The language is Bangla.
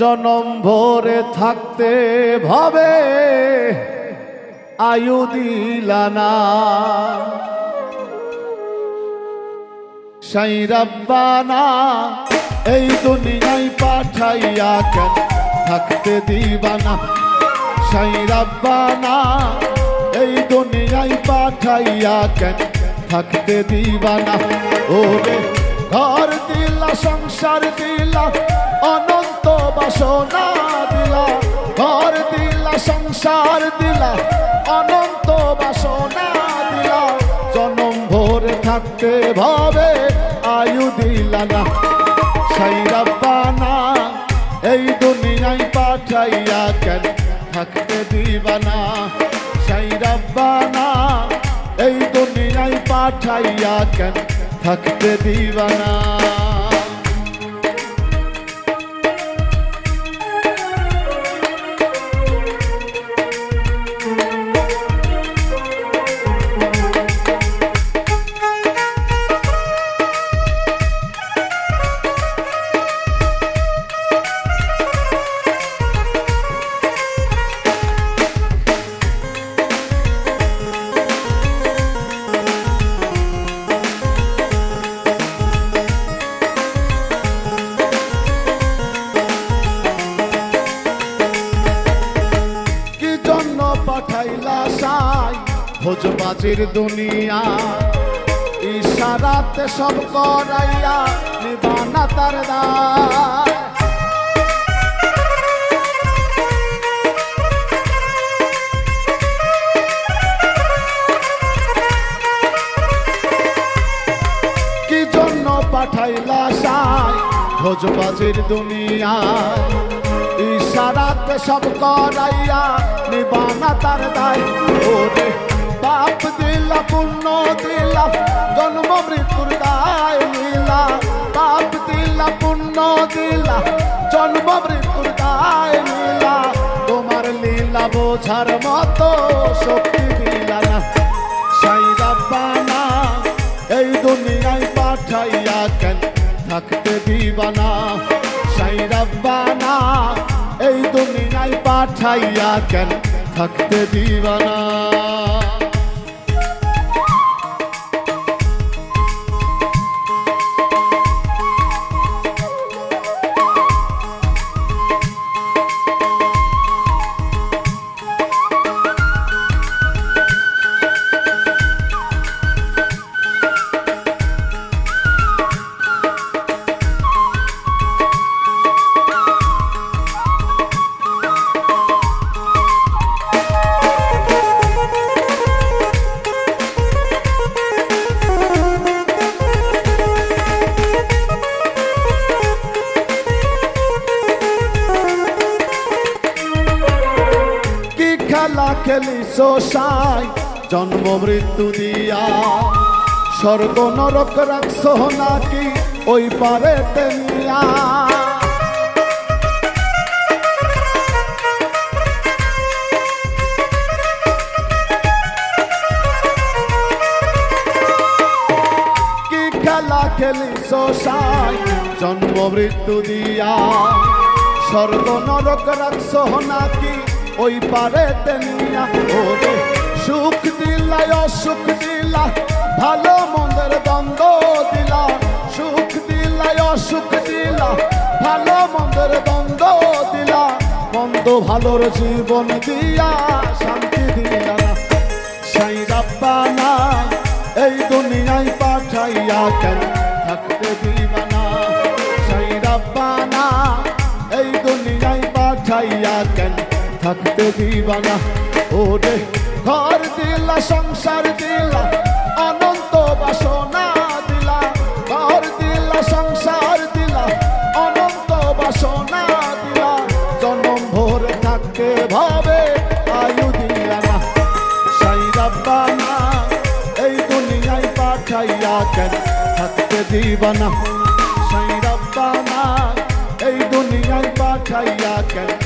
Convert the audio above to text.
জনম ভরে থাকতে ভবে, আয়ু দিলানা সাই রাব্বানা, এই দুনিয়ায় পাঠাইয়া কেন থাকতে দিবানা? সাই রাব্বানা, এই দুনিয়ায় পাঠাইয়া কেন থাকতে দিবানা? ওরে ঘর দিলা, সংসার দিলা অনন্ত বাসনা দিলা, ঘর দিলা, সংসার দিলা, অনন্ত বাসনা দিলা। জনম ভরে থাকতে ভাবে, আয়ু দিলা না। সাই রাব্বানা এই দুনিয়ায় পাঠাইয়া কেন থাকতে দিবানা সাই রাব্বানা এই দুনিয়ায় পাঠাইয়া কেন থাকতে দিবানা ভোজবাজির দুনিয়া। ইশারাতে সব করাইয়া নিবানা তার কি জন্য পাঠাইলা সাই ভোজবাজির দুনিয়া? ইশারাতে সব করাইয়া নিবানা তার দায়। ওরে বোঝার মতো শক্তি দিলা না সাই রাব্বানা এই দুনিয়ায় পাঠাইয়া কেন থাকতে দিবানা? সাই রাব্বানা এই দুনিয়ায় পাঠাইয়া কেন থাকতে দিবানা? খেলি সাই জন্ম মৃত্যু দিয়া। স্বর্গ নরক রাখছ নাকি ওই পারে তেনিয়া কি খেলা খেলি সাই জন্ম মৃত্যু দিয়া? স্বর্গ নরক রাখছ নাকি ওই পারে তেনিয়া ওরে সুখ দিলা, অসুখ দিলা, ভালো মন্দের দ্বন্দ্ব দিলা। সুখ দিলা, অসুখ দিলা, ভালো মন্দের দ্বন্দ্ব দিলা। মন্দ ভালোর জীবন দিয়া শান্তি দিলা। না সাই রাব্বানা, এই দুনিয়ায় পাঠাইয়া কেন থাকতে দিবানা? সাই থাকতে দিবানা। রে ঘর দিলা, সংসার দিলা, অনন্ত বাসনা দিলা। ঘর দিলা, সংসার দিলা, অনন্ত বাসনা দিলা। জনম ভোর থাকতে ভাবে, আয়ু দিলা না। সাই রাব্বানা এই দুনিয়ায় পাঠাইয়া কেন থাকতে দিবানা? সাই রাব্বানা এই দুনিয়ায় পাঠাইয়া কেন